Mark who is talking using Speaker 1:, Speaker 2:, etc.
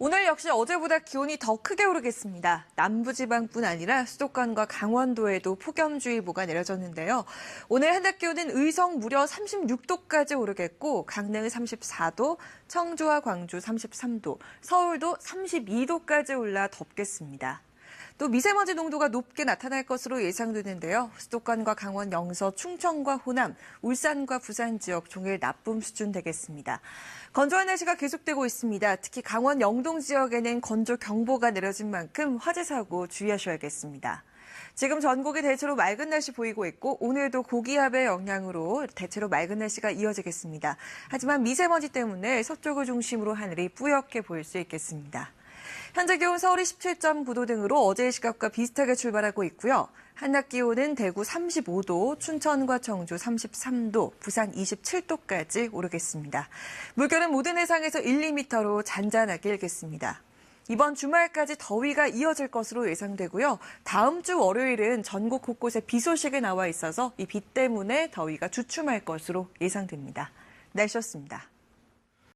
Speaker 1: 오늘 역시 어제보다 기온이 더 크게 오르겠습니다. 남부지방뿐 아니라 수도권과 강원도에도 폭염주의보가 내려졌는데요. 오늘 한낮 기온은 의성 무려 36도까지 오르겠고 강릉 34도, 청주와 광주 33도, 서울도 32도까지 올라 덥겠습니다. 또 미세먼지 농도가 높게 나타날 것으로 예상되는데요. 수도권과 강원 영서, 충청과 호남, 울산과 부산 지역 종일 나쁨 수준 되겠습니다. 건조한 날씨가 계속되고 있습니다. 특히 강원 영동 지역에는 건조 경보가 내려진 만큼 화재 사고 주의하셔야겠습니다. 지금 전국이 대체로 맑은 날씨 보이고 있고 오늘도 고기압의 영향으로 대체로 맑은 날씨가 이어지겠습니다. 하지만 미세먼지 때문에 서쪽을 중심으로 하늘이 뿌옇게 보일 수 있겠습니다. 현재 기온 서울이 17.9도 등으로 어제의 시각과 비슷하게 출발하고 있고요. 한낮 기온은 대구 35도, 춘천과 청주 33도, 부산 27도까지 오르겠습니다. 물결은 모든 해상에서 1, 2m로 잔잔하게 일겠습니다. 이번 주말까지 더위가 이어질 것으로 예상되고요. 다음 주 월요일은 전국 곳곳에 비 소식이 나와 있어서 이 비 때문에 더위가 주춤할 것으로 예상됩니다. 날씨였습니다.